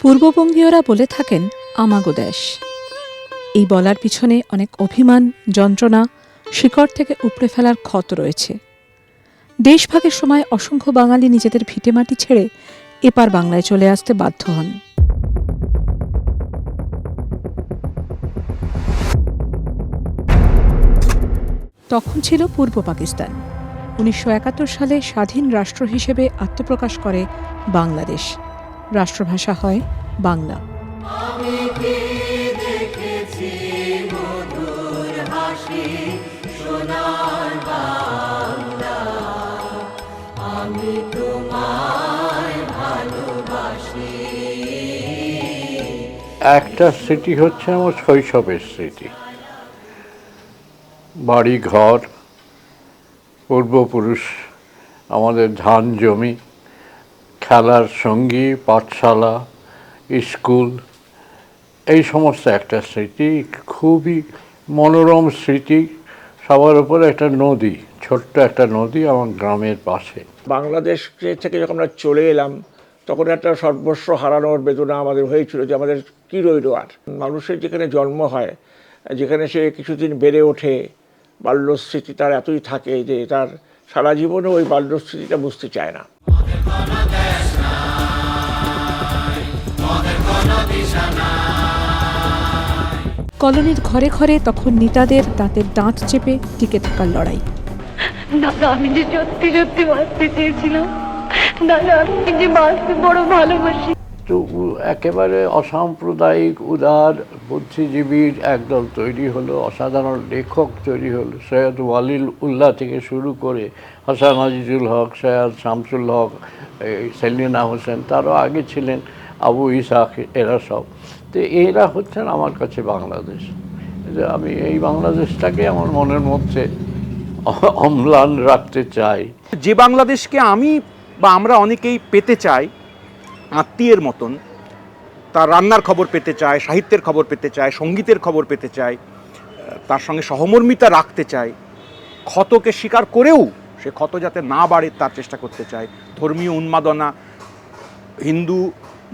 পূর্ববঙ্গীয়রা বলে থাকেন, আমাগো দেশ। এই বলার পিছনে অনেক অভিমান, যন্ত্রণা, শিকড় থেকে উপড়ে ফেলার ক্ষত রয়েছে। দেশভাগের সময় অসংখ্য বাঙালি নিজেদের ভিটেমাটি ছেড়ে এপার বাংলায় চলে আসতে বাধ্য হন। তখন ছিল পূর্ব পাকিস্তান। উনিশশো একাত্তর সালে স্বাধীন রাষ্ট্র হিসেবে আত্মপ্রকাশ করে বাংলাদেশ। রাষ্ট্রভাষা হয় বাংলা। একটা স্মৃতি হচ্ছে আমার শৈশবের স্মৃতি বাড়ি, ঘর, পূর্বপুরুষ, আমাদের ধান জমি, খেলার সঙ্গী, পাঠশালা, স্কুল, এই সমস্ত একটা স্মৃতি, খুবই মনোরম স্মৃতি, সবার উপরে একটা নদী, ছোট্ট একটা নদী আমার গ্রামের পাশে। বাংলাদেশ থেকে যখন আমরা চলে এলাম, তখন একটা সর্বস্ব হারানোর বেদনা আমাদের হয়েছিল যে আমাদের কী রইল আর? মানুষের যেখানে জন্ম হয়, যেখানে সে কিছুদিন বেড়ে ওঠে বাল্যস্মৃতি তার এতই থাকে যে তার সারা জীবনে ওই বাল্যস্মৃতিটা বুঝতে চায় না। কলোনির ঘরে ঘরে তখন নিতাদের দাঁতের দাঁত চেপে টিকে থাকার লড়াই। দাদা আমি যে সত্যি সত্যি বাঁচতে চেয়েছিলাম দাদা আমি যে বাঁচতে বড় ভালোবাসি তো একেবারে অসাম্প্রদায়িক, উদার বুদ্ধিজীবীর একদল তৈরি হলো, অসাধারণ লেখক তৈরি হলো, সৈয়দ ওয়ালিল উল্লাহ থেকে শুরু করে হাসান আজিজুল হক, সৈয়দ শামসুল হক সেলিনা হোসেন, তারও আগে ছিলেন আবু ইসাক, এরা সব। তো এরা হচ্ছেন আমার কাছে বাংলাদেশ। যে আমি এই বাংলাদেশটাকে আমার মনের মধ্যে অম্লান রাখতে চাই। যে বাংলাদেশকে আমি বা আমরা অনেকেই পেতে চাই আত্মীয়ের মতন তার রান্নার খবর পেতে চায়, সাহিত্যের খবর পেতে চায়, সঙ্গীতের খবর পেতে চায় তার সঙ্গে সহমর্মিতা রাখতে চায়, ক্ষতকে স্বীকার করেও সে ক্ষত যাতে না বাড়ে তার চেষ্টা করতে চায়। ধর্মীয় উন্মাদনা, হিন্দু,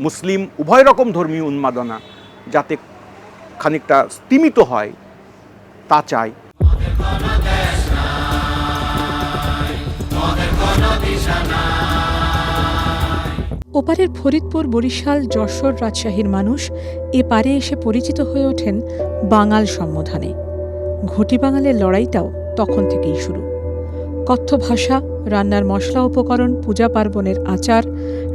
মুসলিম, উভয় রকম ধর্মীয় উন্মাদনা যাতে খানিকটা স্তিমিত হয়, তা চাই ওপারের ফরিদপুর, বরিশাল, যশোর রাজশাহীর মানুষ এ পারে এসে পরিচিত হয়ে ওঠেন বাঙাল সম্বোধনে। ঘটি বাঙালের লড়াইটাও তখন থেকেই শুরু। কথ্য ভাষা, রান্নার মশলা উপকরণ, পূজা পার্বণের আচার,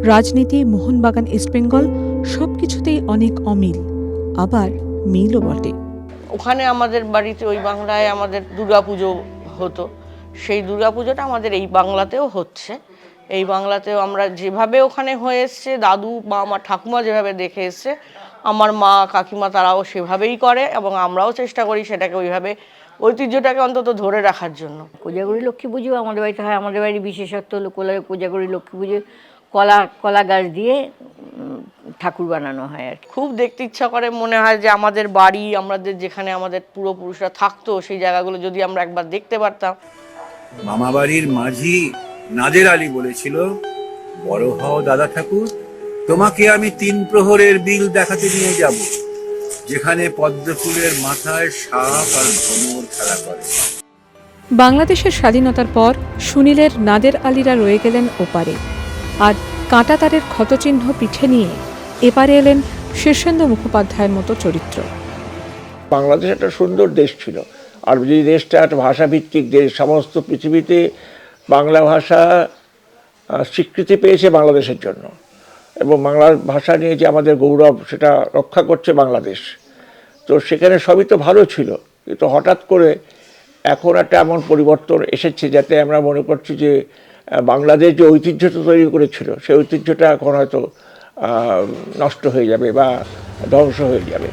রাজনীতি, মোহনবাগান ইস্টবেঙ্গল সব কিছুতেই অনেক অমিল, আবার মিলও বটে। ওখানে আমাদের বাড়িতে ওই বাংলায় আমাদের দুর্গাপুজো হতো। সেই দুর্গাপুজোটা আমাদের এই বাংলাতেও হচ্ছে। এই বাংলাতেও আমরা যেভাবে ওখানে হয়ে এসছে দাদু বা আমার ঠাকুমা যেভাবে দেখে এসছে আমার মা কাকিমা তারাও সেভাবেই করে এবং আমরাও চেষ্টা করি সেটাকে ওইভাবে ঐতিহ্যটাকে অন্তত ধরে রাখার জন্য। কোজাগরি লক্ষ্মী পুজো আমাদের বাড়িতে হয় আমাদের বাড়ির বিশেষত্ব হলো কোলা কোজাগরি লক্ষ্মী পুজো কলা কলা গাছ দিয়ে ঠাকুর বানানো হয় আর খুব দেখতে ইচ্ছা করে মনে হয় যে আমাদের বাড়ি আমাদের যেখানে আমাদের পূর্বপুরুষরা থাকতো সেই জায়গাগুলো যদি আমরা একবার দেখতে পারতাম। মামাবাড়ির মাঝি নাদের আলী বলেছিল বড় হও দাদা ঠাকুর তোমাকে আমি তিন প্রহরের বিল দেখাতে নিয়ে যাব যেখানে পদ্ম ফুলের মাথায় সাপ আর ভ্রমর খেলা করে। বাংলাদেশের স্বাধীনতার পর সুনীলের নাদের আলীরা রয়ে গেলেন ওপারে। আর কাঁটাতারের ক্ষতচিহ্ন পিঠে নিয়ে এপারে এলেন শীর্ষেন্দু মুখোপাধ্যায়ের মতো চরিত্র। বাংলাদেশ একটা সুন্দর দেশ ছিল। আর যে দেশটা একটা ভাষাভিত্তিক দেশ সমস্ত পৃথিবীতে বাংলা ভাষা স্বীকৃতি পেয়েছে বাংলাদেশের জন্য। এবং বাংলা ভাষা নিয়ে যে আমাদের গৌরব, সেটা রক্ষা করছে বাংলাদেশ। তো সেখানে সবই তো ভালো ছিল। কিন্তু হঠাৎ করে এখন একটা এমন পরিবর্তন এসেছে যাতে আমরা মনে করছি যে বাংলাদেশ যে ঐতিহ্যটা তৈরি করেছিল, সেই ঐতিহ্যটা এখন হয়তো নষ্ট হয়ে যাবে বা ধ্বংস হয়ে যাবে।